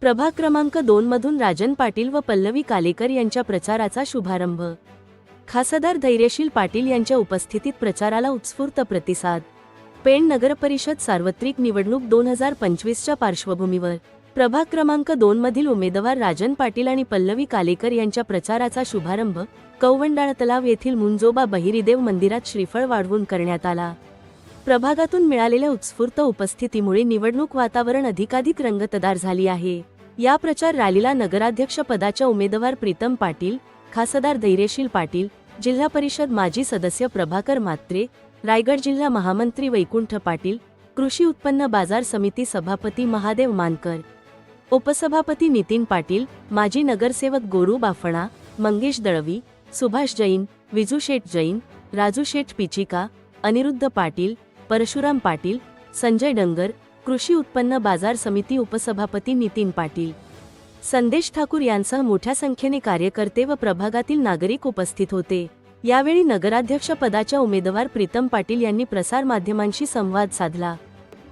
प्रभाग क्रमांक दोन मधून राजन पाटील व पल्लवी कालेकर यांच्या प्रचाराचा शुभारंभ. खासदार धैर्यशील पाटील यांच्या उपस्थितीत प्रचाराला उत्स्फूर्त प्रतिसाद. पेण नगरपरिषद सार्वत्रिक निवडणूक दोन हजार पंचवीसच्या पार्श्वभूमीवर. प्रभाग क्रमांक दोन मधील उमेदवार राजन पाटील आणि पल्लवी कालेकर यांच्या प्रचाराचा शुभारंभ कौवंडाळ तलाव येथील मुंजोबा बहिरीदेव मंदिरात श्रीफळ वाढवून करण्यात आला. प्रभागातून मिळालेल्या उत्स्फूर्त उपस्थितीमुळे निवडणूक वातावरण अधिकाधिक रंगतदार झाली आहे. या प्रचार रॅलीला नगराध्यक्ष पदाच्या उमेदवार प्रीतम पाटील खासदार धैर्यशील पाटील जिल्हा परिषद माजी सदस्य प्रभाकर मात्रे रायगड जिल्हा महामंत्री वैकुंठ पाटील कृषी उत्पन्न बाजार समिती सभापती महादेव मानकर उपसभापती नितीन पाटील माजी नगरसेवक गोरू बाफणा मंगेश दळवी सुभाष जैन विजू शेठ जैन राजू शेठ पिचिका अनिरुद्ध पाटील परशुराम पाटील संजय डंगर कृषी उत्पन्न बाजार समिती उपसभापती नितीन पाटील. संदेश ठाकूर यांसह मोठ्या संख्येने कार्यकर्ते व प्रभागातील नागरिक उपस्थित होते. यावेळी नगराध्यक्ष पदाच्या उमेदवार प्रीतम पाटील यांनी प्रसारमाध्यमांशी संवाद साधला.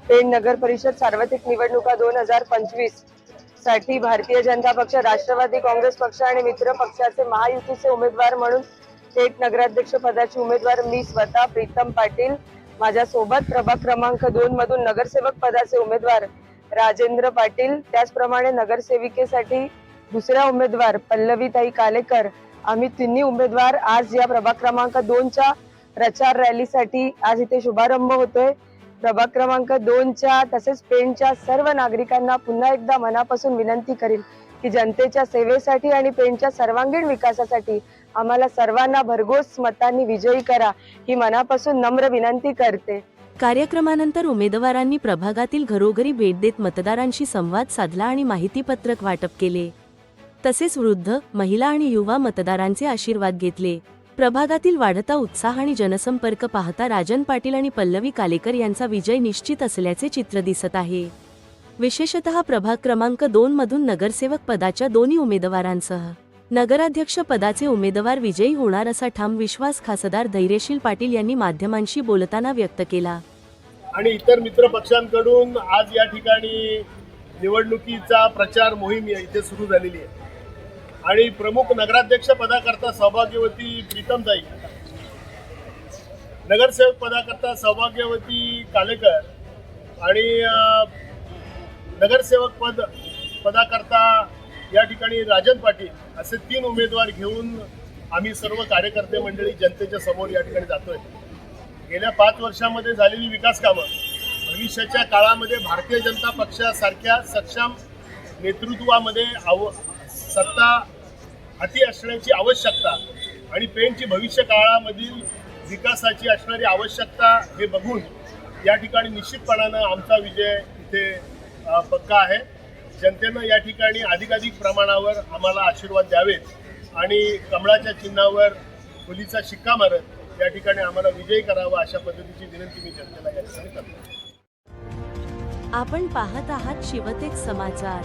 पेण नगर परिषद सार्वत्रिक निवडणुका दोन हजार पंचवीससाठी भारतीय जनता पक्ष राष्ट्रवादी काँग्रेस पक्ष आणि मित्र पक्षाचे महायुतीचे उमेदवार म्हणून थेट नगराध्यक्ष पदाचे उमेदवार मी स्वतः प्रीतम पाटील माझ्या सोबत प्रभाग क्रमांक दोन मधून नगरसेवक पदाचे उमेदवार राजेंद्र पाटील त्याचप्रमाणे नगरसेविकेसाठी दुसऱ्या उमेदवार पल्लवीताई कालेकर. आम्ही तिन्ही उमेदवार आज या प्रभाग क्रमांक दोनच्या प्रचार रॅलीसाठी आज इथे शुभारंभ होतोय. प्रभाग क्रमांक दोनच्या तसेच पेणच्या सर्व नागरिकांना पुन्हा एकदा मनापासून विनंती करील की जनतेच्या सेवेसाठी आणि पेणच्या सर्वांगीण विकासासाठी आम्हाला सर्वांना भरघोस मतांनी विजयी करा ही मनापासून नम्र विनंती करते. कार्यक्रमानंतर उमेदवारांनी प्रभागातील घरोघरी भेट देत मतदारांशी संवाद साधला आणि माहितीपत्रक वाटप केले. तसेच वृद्ध महिला आणि युवा मतदारांचे आशीर्वाद घेतले. प्रभागातील वाढता उत्साह आणि जनसंपर्क पाहता राजन पाटील आणि पल्लवी कालेकर यांचा विजय निश्चित असल्याचे चित्र दिसत आहे. विशेषतः प्रभाग क्रमांक दोन मधून नगरसेवक पदाच्या दोन्ही उमेदवारांसह. नगराध्यक्ष पदाचे उमेदवार विजयी होणार असा ठाम विश्वास खासदार धैर्यशील पाटील यांनी माध्यमांशी बोलताना व्यक्त केला. आणि इतर मित्र पक्षांकडून आज या ठिकाणी निवडणुकीचा प्रचार मोहीम इथे सुरू झालेली आहे. आणि प्रमुख नगराध्यक्ष पदाकरता सहभाग्यवती प्रीतम जाई नगरसेवक पदाकरता सहभाग्यवती कालेकर आणि नगरसेवक पद पदाकरता या ठिकाणी राजन पाटील असे तीन उमेदवार घेऊन आम्ही सर्व कार्यकर्ते मंडळी जनतेच्या समोर या ठिकाणी जातोय. गेल्या पाच वर्षामध्ये झालेली विकास कामं भविष्याच्या काळामध्ये भारतीय जनता पक्षासारख्या सक्षम नेतृत्वामध्ये आव सत्ता हाती असण्याची आवश्यकता आणि पेनची भविष्य काळामधील विकासाची असणारी आवश्यकता हे बघून या ठिकाणी निश्चितपणानं आमचा विजय इथे पक्का आहे. जनतेनं या ठिकाणी अधिकाधिक प्रमाणावर आम्हाला आशीर्वाद द्यावेत आणि कमळाच्या चिन्हावर फुलीचा शिक्का मारत या ठिकाणी आम्हाला विजयी करावा अशा पद्धतीची विनंती मी जनतेला या ठिकाणी करतो. आपण पाहत आहात शिवतेक समाचार.